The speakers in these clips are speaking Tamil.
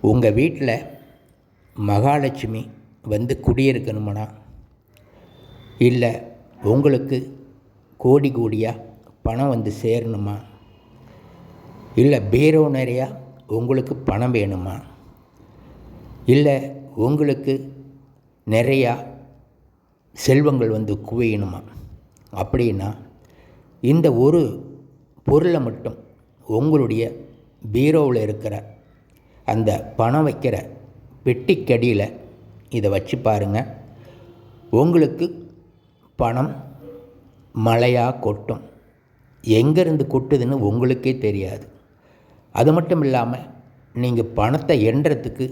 உங்கள் வீட்டில் மகாலட்சுமி வந்து குடியிருக்கணுமனா இல்லை உங்களுக்கு கோடி கோடியாக பணம் வந்து சேரணுமா? இல்லை பீரோ நிறையா உங்களுக்கு பணம் வேணுமா? இல்லை உங்களுக்கு நிறையா செல்வங்கள் வந்து குவியணுமா? அப்படின்னா இந்த ஒரு பொருளை மட்டும் உங்களுடைய பீரோவில் இருக்கிற அந்த பணம் வைக்கிற பெட்டிக்கடியில் இதை வச்சு பாருங்கள் உங்களுக்கு பணம் மழையாக கொட்டும். எங்கேருந்து கொட்டுதுன்னு உங்களுக்கே தெரியாது. அது மட்டும் இல்லாமல் நீங்கள் பணத்தை எண்ணுறதுக்கு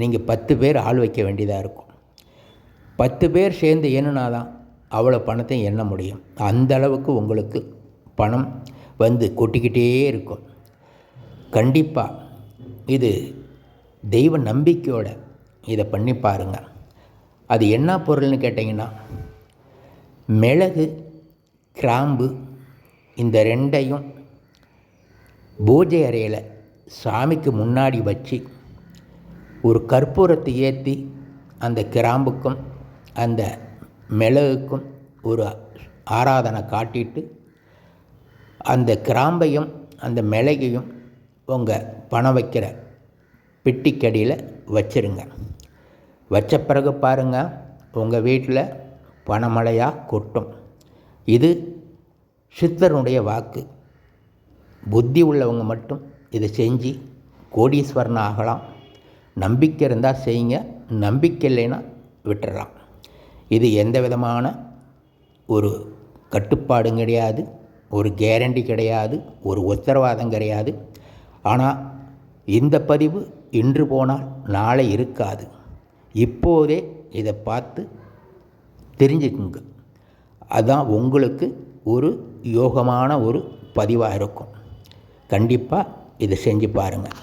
நீங்கள் பத்து பேர் ஆள் வைக்க வேண்டியதாக இருக்கும். பத்து பேர் சேர்ந்து எண்ணுனா தான் அவ்வளோ பணத்தை எண்ண முடியும். அந்த அளவுக்கு உங்களுக்கு பணம் வந்து கொட்டிக்கிட்டே இருக்கும். கண்டிப்பாக இது தெய்வ நம்பிக்கையோட இதை பண்ணி பாருங்கள் அது என்ன பொருள்னு கேட்டிங்கன்னா மிளகு கிராம்பு இந்த ரெண்டையும் பூஜை அறையில் சாமிக்கு முன்னாடி வச்சு ஒரு கற்பூரத்தை ஏற்றி அந்த கிராம்புக்கும் அந்த மிளகுக்கும் ஒரு ஆராதனை காட்டிட்டு அந்த கிராம்பையும் அந்த மிளகையும் உங்கள் பணம் வைக்கிற பெட்டிக்கடியில் வச்சிருங்க. வச்ச பிறகு பாருங்கள் உங்கள் வீட்டில் பணமழையாக கொட்டும். இது சித்தருடைய வாக்கு. புத்தி உள்ளவங்க மட்டும் இதை செஞ்சு கோடீஸ்வரன் ஆகலாம். நம்பிக்கை இருந்தால் செய்யுங்க நம்பிக்கை இல்லைன்னா விட்டுறலாம். இது எந்த விதமான ஒரு கட்டுப்பாடும் கிடையாது ஒரு கேரண்டி கிடையாது ஒரு உத்தரவாதம் கிடையாது. ஆனால் இந்த பதிவு இன்று போனால் நாளை இருக்காது. இப்போதே இதை பார்த்து தெரிஞ்சுக்குங்க. அதுதான் உங்களுக்கு ஒரு யோகமான ஒரு பதிவாக இருக்கும். கண்டிப்பாக இதை செஞ்சு பாருங்கள்